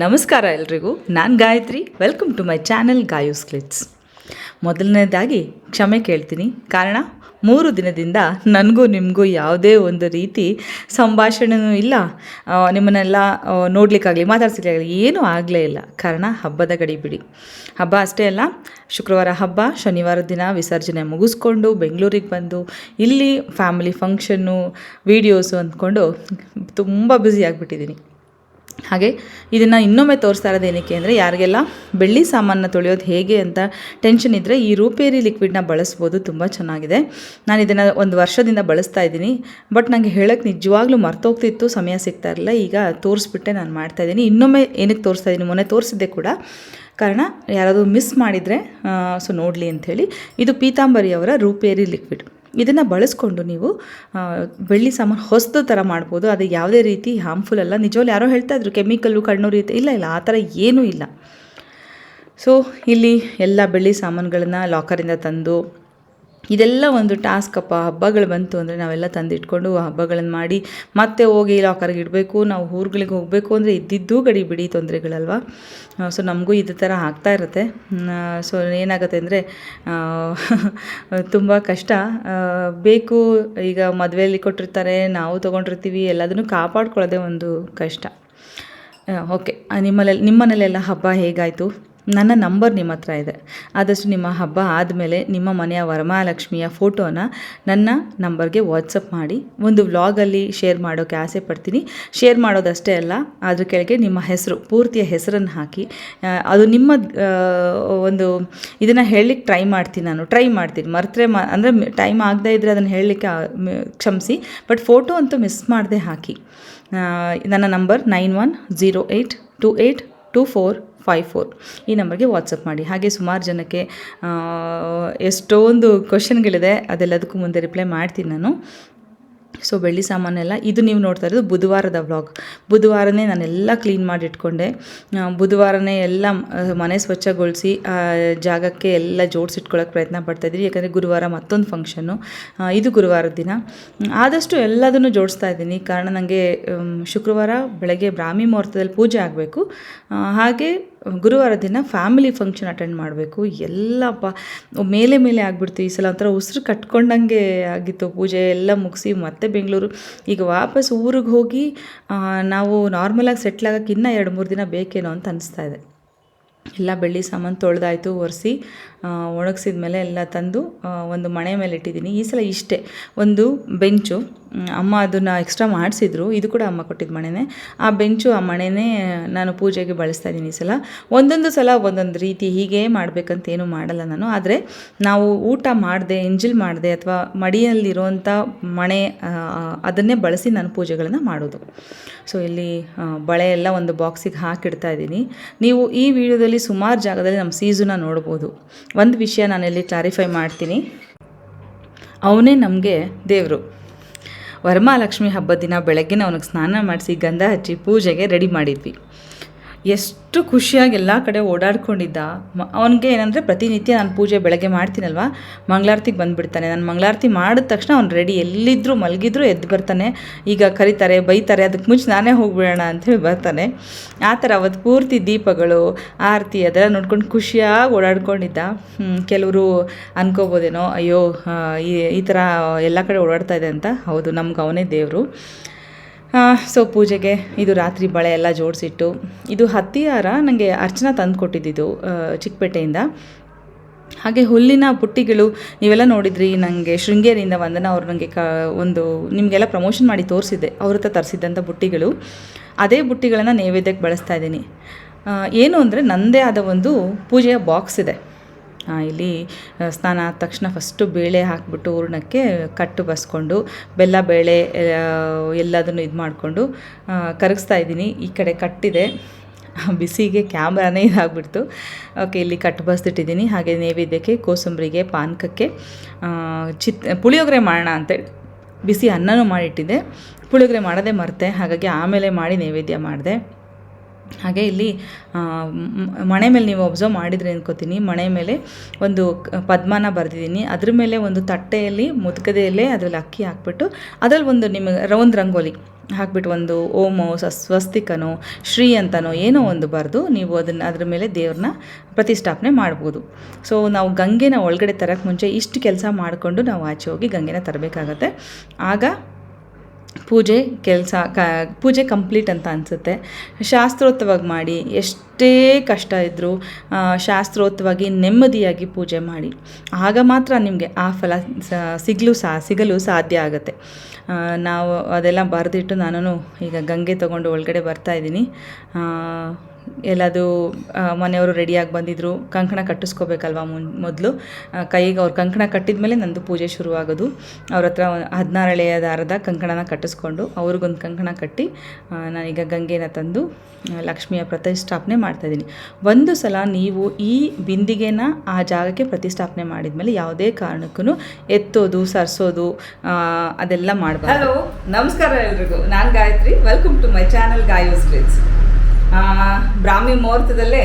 ನಮಸ್ಕಾರ ಎಲ್ರಿಗೂ. ನಾನು Gayatri. Welcome to my channel Gayu's ಕ್ಲಿಟ್ಸ್ ಮೊದಲನೇದಾಗಿ ಕ್ಷಮೆ ಕೇಳ್ತೀನಿ. ಕಾರಣ, ಮೂರು ದಿನದಿಂದ ನನಗೂ ನಿಮಗೂ ಯಾವುದೇ ಒಂದು ರೀತಿ ಸಂಭಾಷಣೆನೂ ಇಲ್ಲ. ನಿಮ್ಮನ್ನೆಲ್ಲ ನೋಡಲಿಕ್ಕಾಗಲಿ ಮಾತಾಡ್ಸಲಿಕ್ಕಾಗಲಿ ಏನೂ ಆಗಲೇ ಇಲ್ಲ. ಕಾರಣ, ಹಬ್ಬದ ಗಡಿ ಬಿಡಿ. ಹಬ್ಬ ಅಷ್ಟೇ ಅಲ್ಲ, ಶುಕ್ರವಾರ ಹಬ್ಬ, ಶನಿವಾರ ದಿನ ವಿಸರ್ಜನೆ ಮುಗಿಸ್ಕೊಂಡು ಬೆಂಗಳೂರಿಗೆ ಬಂದು, ಇಲ್ಲಿ ಫ್ಯಾಮಿಲಿ ಫಂಕ್ಷನ್ನು ವೀಡಿಯೋಸು ಅಂದ್ಕೊಂಡು ತುಂಬ ಬ್ಯುಸಿ ಆಗಿಬಿಟ್ಟಿದ್ದೀನಿ. ಹಾಗೆ ಇದನ್ನು ಇನ್ನೊಮ್ಮೆ ತೋರಿಸ್ತಾ ಇರೋದು ಏನಕ್ಕೆ ಅಂದರೆ ಯಾರಿಗೆಲ್ಲ ಬೆಳ್ಳಿ ಸಾಮಾನನ್ನ ತೊಳೆಯೋದು ಹೇಗೆ ಅಂತ ಟೆನ್ಷನ್ ಇದ್ದರೆ ಈ ರೂಪೇರಿ ಲಿಕ್ವಿಡ್ನ ಬಳಸ್ಬೋದು, ತುಂಬ ಚೆನ್ನಾಗಿದೆ. ನಾನು ಇದನ್ನು ಒಂದು ವರ್ಷದಿಂದ ಬಳಸ್ತಾ ಇದ್ದೀನಿ. ಬಟ್ ನನಗೆ ಹೇಳೋಕ್ಕೆ ನಿಜವಾಗ್ಲೂ ಮರ್ತೋಗ್ತಿತ್ತು, ಸಮಯ ಸಿಗ್ತಾ ಇರಲಿಲ್ಲ. ಈಗ ತೋರಿಸ್ಬಿಟ್ಟೆ ನಾನು ಮಾಡ್ತಾ ಇದ್ದೀನಿ. ಇನ್ನೊಮ್ಮೆ ಏನಕ್ಕೆ ತೋರಿಸ್ತಾ ಇದ್ದೀನಿ? ಮೊನ್ನೆ ತೋರಿಸಿದ್ದೆ ಕೂಡ. ಕಾರಣ, ಯಾರಾದರೂ ಮಿಸ್ ಮಾಡಿದರೆ ಸೊ ನೋಡಲಿ ಅಂಥೇಳಿ. ಇದು ಪೀತಾಂಬರಿಯವರ ರೂಪೇರಿ ಲಿಕ್ವಿಡ್ ಇದನ್ನು ಬಳಸ್ಕೊಂಡು ನೀವು ಬೆಳ್ಳಿ ಸಾಮಾನು ಹೊಸದು ಥರ ಮಾಡ್ಬೋದು. ಅದು ಯಾವುದೇ ರೀತಿ ಹಾರ್ಮ್ಫುಲ್ ಅಲ್ಲ. ನಿಜವಲ್ಲಿ ಯಾರೋ ಹೇಳ್ತಾ ಇದ್ರು ಕೆಮಿಕಲ್ಲು ಕಣ್ಣು ರೀತಿ ಇಲ್ಲ ಇಲ್ಲ, ಆ ಥರ ಏನೂ ಇಲ್ಲ. ಸೊ ಇಲ್ಲಿ ಎಲ್ಲ ಬೆಳ್ಳಿ ಸಾಮಾನುಗಳನ್ನ ಲಾಕರಿಂದ ತಂದು ಇದೆಲ್ಲ ಒಂದು ಟಾಸ್ಕ್ ಅಪ್ಪ. ಹಬ್ಬಗಳು ಬಂತು ಅಂದರೆ ನಾವೆಲ್ಲ ತಂದಿಟ್ಕೊಂಡು ಹಬ್ಬಗಳನ್ನು ಮಾಡಿ ಮತ್ತೆ ಹೋಗಿ ಲಾಕರ್ಗೆ ಇಡಬೇಕು, ನಾವು ಊರುಗಳಿಗೆ ಹೋಗಬೇಕು ಅಂದರೆ ಇದ್ದಿದ್ದು ಗಡಿ ಬಿಡಿ ತೊಂದರೆಗಳಲ್ವ? ಸೊ ನಮಗೂ ಇದೇ ಥರ ಆಗ್ತಾ ಇರುತ್ತೆ. ಸೊ ಏನಾಗುತ್ತೆ ಅಂದರೆ ತುಂಬ ಕಷ್ಟ. ಬೇಕು, ಈಗ ಮದುವೆಯಲ್ಲಿ ಕೊಟ್ಟಿರ್ತಾರೆ, ನಾವು ತೊಗೊಂಡಿರ್ತೀವಿ, ಎಲ್ಲದನ್ನು ಕಾಪಾಡ್ಕೊಳ್ಳೋದೇ ಒಂದು ಕಷ್ಟ. ಓಕೆ ನಿಮ್ಮಲ್ಲಿ ನಿಮ್ಮನೇಲೆಲ್ಲ ಹಬ್ಬ ಹೇಗಾಯಿತು? ನನ್ನ ನಂಬರ್ ನಿಮ್ಮ ಹತ್ರ ಇದೆ. ಆದಷ್ಟು ನಿಮ್ಮ ಹಬ್ಬ ಆದಮೇಲೆ ನಿಮ್ಮ ಮನೆಯ ವರಮಹಾಲಕ್ಷ್ಮಿಯ ಫೋಟೋನ ನನ್ನ ನಂಬರ್ಗೆ ವಾಟ್ಸಪ್ ಮಾಡಿ. ಒಂದು ವ್ಲಾಗಲ್ಲಿ ಶೇರ್ ಮಾಡೋಕ್ಕೆ ಆಸೆ ಪಡ್ತೀನಿ. ಶೇರ್ ಮಾಡೋದಷ್ಟೇ ಅಲ್ಲ, ಅದ್ರ ಕೆಳಗೆ ನಿಮ್ಮ ಹೆಸರು, ಪೂರ್ತಿಯ ಹೆಸರನ್ನು ಹಾಕಿ. ಅದು ನಿಮ್ಮ ಒಂದು ಇದನ್ನು ಹೇಳಲಿಕ್ಕೆ ಟ್ರೈ ಮಾಡ್ತೀನಿ ನಾನು. ಟ್ರೈ ಮಾಡ್ತೀನಿ. ಮರ್ತರೆ ಮಾ, ಅಂದರೆ ಟೈಮ್ ಆಗದೇ ಇದ್ದರೆ ಅದನ್ನು ಹೇಳಲಿಕ್ಕೆ ಕ್ಷಮಿಸಿ. ಬಟ್ ಫೋಟೋ ಅಂತೂ ಮಿಸ್ ಮಾಡದೆ ಹಾಕಿ. ನನ್ನ number nine one zero eight two eight two four five four ಈ ನಂಬರ್ಗೆ ವಾಟ್ಸಪ್ ಮಾಡಿ. ಹಾಗೆ ಸುಮಾರು ಜನಕ್ಕೆ ಎಷ್ಟೊಂದು ಕ್ವಶನ್ಗಳಿದೆ, ಅದೆಲ್ಲದಕ್ಕೂ ಮುಂದೆ ರಿಪ್ಲೈ ಮಾಡ್ತೀನಿ ನಾನು. ಸೊ ಬೆಳ್ಳಿ ಸಾಮಾನೆಲ್ಲ ಇದು ನೀವು ನೋಡ್ತಾ ಇರೋದು ಬುಧವಾರದ ವ್ಲಾಗ್ ಬುಧವಾರನೇ ನಾನೆಲ್ಲ ಕ್ಲೀನ್ ಮಾಡಿ ಇಟ್ಕೊಂಡೆ ಬುಧವಾರನೇ ಎಲ್ಲ ಮನೆ ಸ್ವಚ್ಛಗೊಳಿಸಿ ಜಾಗಕ್ಕೆ ಎಲ್ಲ ಜೋಡಿಸಿಟ್ಕೊಳ್ಳೋಕೆ ಪ್ರಯತ್ನ ಪಡ್ತಾಯಿದ್ದೀನಿ ಯಾಕಂದರೆ ಗುರುವಾರ ಮತ್ತೊಂದು ಫಂಕ್ಷನ್ನು ಇದು ಗುರುವಾರದ ದಿನ. ಆದಷ್ಟು ಎಲ್ಲದನ್ನು ಜೋಡಿಸ್ತಾ ಇದ್ದೀನಿ. ಕಾರಣ ನನಗೆ ಶುಕ್ರವಾರ ಬೆಳಗ್ಗೆ ಬ್ರಾಹ್ಮಿ ಮುಹೂರ್ತದಲ್ಲಿ ಪೂಜೆ ಆಗಬೇಕು. ಹಾಗೆ ಗುರುವಾರ ದಿನ ಫ್ಯಾಮಿಲಿ ಫಂಕ್ಷನ್ ಅಟೆಂಡ್ ಮಾಡಬೇಕು. ಎಲ್ಲಪ್ಪ, ಮೇಲೆ ಮೇಲೆ ಆಗಿಬಿಡ್ತು ಈ ಸಲ. ಒಂಥರ ಉಸಿರು ಕಟ್ಕೊಂಡಂಗೆ ಆಗಿತ್ತು ಪೂಜೆ. ಎಲ್ಲ ಮುಗಿಸಿ ಮತ್ತೆ ಬೆಂಗಳೂರು. ಈಗ ವಾಪಸ್ ಊರಿಗೆ ಹೋಗಿ ನಾವು ನಾರ್ಮಲಾಗಿ ಸೆಟ್ಲ್ ಆಗೋಕ್ಕೆ ಇನ್ನೂ ಎರಡು, ಮೂರು ದಿನ ಬೇಕೇನೋ ಅಂತ ಅನಿಸ್ತಾ ಇದೆ. ಎಲ್ಲ ಬೆಳ್ಳಿ ಸಾಮಾನು ತೊಳೆದಾಯಿತು, ಒರೆಸಿ ಒಣಗಿಸಿದ ಮೇಲೆ ಎಲ್ಲ ತಂದು ಒಂದು ಮಣೆ ಮೇಲೆ ಇಟ್ಟಿದ್ದೀನಿ. ಈ ಸಲ ಇಷ್ಟೇ. ಒಂದು ಬೆಂಚು ಅಮ್ಮ ಅದನ್ನು ಎಕ್ಸ್ಟ್ರಾ ಮಾಡಿಸಿದ್ರು. ಇದು ಕೂಡ ಅಮ್ಮ ಕೊಟ್ಟಿದ್ದ ಮಣೆನೇ. ಆ ಬೆಂಚು ಆ ಮಣೆನೇ ನಾನು ಪೂಜೆಗೆ ಬಳಸ್ತಾ ಇದ್ದೀನಿ ಈ ಸಲ. ಒಂದೊಂದು ಸಲ ಒಂದೊಂದು ರೀತಿ ಹೀಗೆ ಮಾಡಬೇಕಂತ ಏನೂ ಮಾಡಲ್ಲ ನಾನು. ಆದರೆ ನಾವು ಊಟ ಮಾಡಿದೆ ಎಂಜಿಲ್ ಮಾಡಿದೆ ಅಥವಾ ಮಡಿಯಲ್ಲಿರುವಂಥ ಮಣೆ ಅದನ್ನೇ ಬಳಸಿ ನಾನು ಪೂಜೆಗಳನ್ನು ಮಾಡೋದು. ಸೊ ಇಲ್ಲಿ ಬಳೆ ಎಲ್ಲ ಒಂದು ಬಾಕ್ಸಿಗೆ ಹಾಕಿಡ್ತಾ ಇದ್ದೀನಿ. ನೀವು ಈ ವಿಡಿಯೋದಲ್ಲಿ ಸುಮಾರು ಜಾಗದಲ್ಲಿ ನಮ್ಮ ಸೀಸನ್ನ ನೋಡ್ಬೋದು. ಒಂದು ವಿಷಯ ನಾನಿಲ್ಲಿ ಕ್ಲಾರಿಫೈ ಮಾಡ್ತೀನಿ. ಅವನೇ ನಮಗೆ ದೇವರು. ವರಮಹಾಲಕ್ಷ್ಮಿ ಹಬ್ಬದ ದಿನ ಬೆಳಗ್ಗೆ ಅವನಿಗೆ ಸ್ನಾನ ಮಾಡಿಸಿ ಗಂಧ ಹಚ್ಚಿ ಪೂಜೆಗೆ ರೆಡಿ ಮಾಡಿದ್ವಿ. ಎಷ್ಟು ಖುಷಿಯಾಗಿ ಎಲ್ಲ ಕಡೆ ಓಡಾಡ್ಕೊಂಡಿದ್ದ. ಮ, ಅವನಿಗೆ ಏನಂದರೆ ಪ್ರತಿನಿತ್ಯ ನಾನು ಪೂಜೆ ಬೆಳಗ್ಗೆ ಮಾಡ್ತೀನಲ್ವ? ಮಂಗಳಾರತಿಗೆ ಬಂದುಬಿಡ್ತಾನೆ. ನಾನು ಮಂಗಳಾರತಿ ಮಾಡಿದ ತಕ್ಷಣ ಅವ್ನು ರೆಡಿ ಎಲ್ಲಿದ್ದರೂ ಮಲಗಿದ್ರು ಎದ್ದು ಬರ್ತಾನೆ. ಈಗ ಕರೀತಾರೆ, ಬೈತಾರೆ ಅದಕ್ಕೆ ಮುಂಚೆ ನಾನೇ ಹೋಗ್ಬಿಡೋಣ ಅಂಥೇಳಿ ಬರ್ತಾನೆ. ಆ ಥರ ಅವತ್ತು ಪೂರ್ತಿ ದೀಪಗಳು, ಆರತಿ ಅದೆಲ್ಲ ನೋಡ್ಕೊಂಡು ಖುಷಿಯಾಗಿ ಓಡಾಡ್ಕೊಂಡಿದ್ದ. ಕೆಲವರು ಅನ್ಕೋಬೋದೇನೋ, ಅಯ್ಯೋ ಈ ಈ ಥರ ಎಲ್ಲ ಕಡೆ ಓಡಾಡ್ತಾ ಇದೆ ಅಂತ. ಹೌದು, ನಮ್ಗೆ ಅವನೇ ದೇವರು. ಸೊ ಪೂಜೆಗೆ ಇದು ರಾತ್ರಿ ಬಳೆ ಎಲ್ಲ ಜೋಡಿಸಿಟ್ಟು, ಇದು ಹತ್ತಿ ಹಾರ ನನಗೆ ಅರ್ಚನಾ ತಂದು ಕೊಟ್ಟಿದ್ದಿದ್ದು ಚಿಕ್ಕಪೇಟೆಯಿಂದ. ಹಾಗೆ ಹುಲ್ಲಿನ ಪುಟ್ಟಿಗಳು ನೀವೆಲ್ಲ ನೋಡಿದ್ರಿ ನನಗೆ ಶೃಂಗೇರಿಯಿಂದ ವಂದನ ಅವ್ರು ನನಗೆ ಕ, ಒಂದು ನಿಮಗೆಲ್ಲ ಪ್ರಮೋಷನ್ ಮಾಡಿ ತೋರಿಸಿದ್ದೆ, ಅವ್ರ ಹತ್ರ ತರಿಸಿದ್ದಂಥ ಬುಟ್ಟಿಗಳು. ಅದೇ ಬುಟ್ಟಿಗಳನ್ನು ನೈವೇದ್ಯಕ್ಕೆ ಬಳಸ್ತಾ ಇದ್ದೀನಿ. ಏನು ಅಂದರೆ ನನ್ನದೇ ಆದ ಒಂದು ಪೂಜೆಯ ಬಾಕ್ಸ್ ಇದೆ. ಇಲ್ಲಿ ಸ್ನಾನ ಆದ ತಕ್ಷಣ ಫಸ್ಟು ಬೇಳೆ ಹಾಕಿಬಿಟ್ಟು ಹೂರ್ಣಕ್ಕೆ ಕಟ್ಟು ಬಸ್ಕೊಂಡು, ಬೆಲ್ಲ, ಬೇಳೆ ಎಲ್ಲದನ್ನು ಇದು ಮಾಡಿಕೊಂಡು ಕರಗಿಸ್ತಾ ಇದ್ದೀನಿ. ಈ ಕಡೆ ಕಟ್ಟಿದೆ. ಬಿಸಿಗೆ ಕ್ಯಾಮ್ರಾನೇ ಇದಾಗ್ಬಿಡ್ತು. ಓಕೆ ಇಲ್ಲಿ ಕಟ್ಟು ಬಸ್ದಿಟ್ಟಿದ್ದೀನಿ. ಹಾಗೆ ನೈವೇದ್ಯಕ್ಕೆ, ಕೋಸಂಬರಿಗೆ, ಪಾನಕಕ್ಕೆ ಚಿತ್, ಪುಳಿಯೋಗರೆ ಮಾಡೋಣ ಅಂತೇಳಿ ಬಿಸಿ ಅನ್ನನೂ ಮಾಡಿಟ್ಟಿದ್ದೆ. ಪುಳಿಯೋಗರೆ ಮಾಡೋದೇ ಮರ್ತೆ. ಹಾಗಾಗಿ ಆಮೇಲೆ ಮಾಡಿ ನೈವೇದ್ಯ ಮಾಡಿದೆ. ಹಾಗೆ ಇಲ್ಲಿ ಮಣೆ ಮೇಲೆ ನೀವು ಒಬ್ಸರ್ವ್ ಮಾಡಿದ್ರೆ ಅನ್ಕೋತೀನಿ. ಮಣೆ ಮೇಲೆ ಒಂದು ಪದ್ಮನ ಬರೆದಿದ್ದೀನಿ. ಅದ್ರ ಮೇಲೆ ಒಂದು ತಟ್ಟೆಯಲ್ಲಿ ಮುದುಕದೆಯಲ್ಲೇ ಅದರಲ್ಲಿ ಅಕ್ಕಿ ಹಾಕ್ಬಿಟ್ಟು, ಅದರಲ್ಲಿ ಒಂದು ನಿಮಗೆ ರೌಂದ್ ರಂಗೋಲಿ ಹಾಕ್ಬಿಟ್ಟು ಒಂದು ಓಮೋ ಸ್ವಸ್ತಿಕನೋ, ಶ್ರೀ ಅಂತನೋ ಏನೋ ಒಂದು ಬರೆದು ನೀವು ಅದನ್ನು ಅದ್ರ ಮೇಲೆ ದೇವ್ರನ್ನ ಪ್ರತಿಷ್ಠಾಪನೆ ಮಾಡ್ಬೋದು. ಸೊ ನಾವು ಗಂಗೆನ ಒಳಗಡೆ ತರೋಕ್ಕೆ ಮುಂಚೆ ಇಷ್ಟು ಕೆಲಸ ಮಾಡಿಕೊಂಡು ನಾವು ಆಚೆ ಹೋಗಿ ಗಂಗೆನ ತರಬೇಕಾಗತ್ತೆ. ಆಗ ಪೂಜೆ ಕೆಲಸ ಕ, ಪೂಜೆ ಕಂಪ್ಲೀಟ್ ಅಂತ ಅನಿಸುತ್ತೆ. ಶಾಸ್ತ್ರೋತ್ತವಾಗಿ ಮಾಡಿ, ಎಷ್ಟೇ ಕಷ್ಟ ಇದ್ದರೂ ಶಾಸ್ತ್ರೋತ್ತವಾಗಿ ನೆಮ್ಮದಿಯಾಗಿ ಪೂಜೆ ಮಾಡಿ. ಆಗ ಮಾತ್ರ ನಿಮಗೆ ಆ ಫಲ ಸಿಗಲು ಸಾ, ಸಿಗಲು ಸಾಧ್ಯ ಆಗುತ್ತೆ. ನಾವು ಅದೆಲ್ಲ ಬರೆದಿಟ್ಟು ನಾನು ಈಗ ಗಂಗೆ ತೊಗೊಂಡು ಒಳಗಡೆ ಬರ್ತಾ ಇದ್ದೀನಿ. ಎಲ್ಲದು ಮನೆಯವರು ರೆಡಿಯಾಗಿ ಬಂದಿದ್ದರು ಕಂಕಣ ಕಟ್ಟಿಸ್ಕೋಬೇಕಲ್ವ ಮುನ್, ಮೊದಲು? ಕೈಗೆ ಅವ್ರು ಕಂಕಣ ಕಟ್ಟಿದ ಮೇಲೆ ನಂದು ಪೂಜೆ ಶುರುವಾಗೋದು. ಅವ್ರ ಹತ್ರ ಹದಿನಾರು ಎಳೆಯ ದಾರದ ಕಂಕಣನ ಕಟ್ಟಿಸ್ಕೊಂಡು ಅವ್ರಿಗೊಂದು ಕಂಕಣ ಕಟ್ಟಿ ನಾನೀಗ ಗಂಗೆನ ತಂದು ಲಕ್ಷ್ಮಿಯ ಪ್ರತಿಷ್ಠಾಪನೆ ಮಾಡ್ತಾಯಿದ್ದೀನಿ ಒಂದು ಸಲ ನೀವು ಈ ಬಿಂದಿಗೆನ ಆ ಜಾಗಕ್ಕೆ ಪ್ರತಿಷ್ಠಾಪನೆ ಮಾಡಿದ್ಮೇಲೆ ಯಾವುದೇ ಕಾರಣಕ್ಕೂ ಎತ್ತೋದು, ಸರ್ಸೋದು ಅದೆಲ್ಲ ಮಾಡಬಾರ್ದು. ಹಲೋ ನಮಸ್ಕಾರ ಎಲ್ರಿಗೂ. ನಾನು Gayatri. Welcome to my channel Gayu's treats ಬ್ರಾಹ್ಮಿ ಮುಹೂರ್ತದಲ್ಲೇ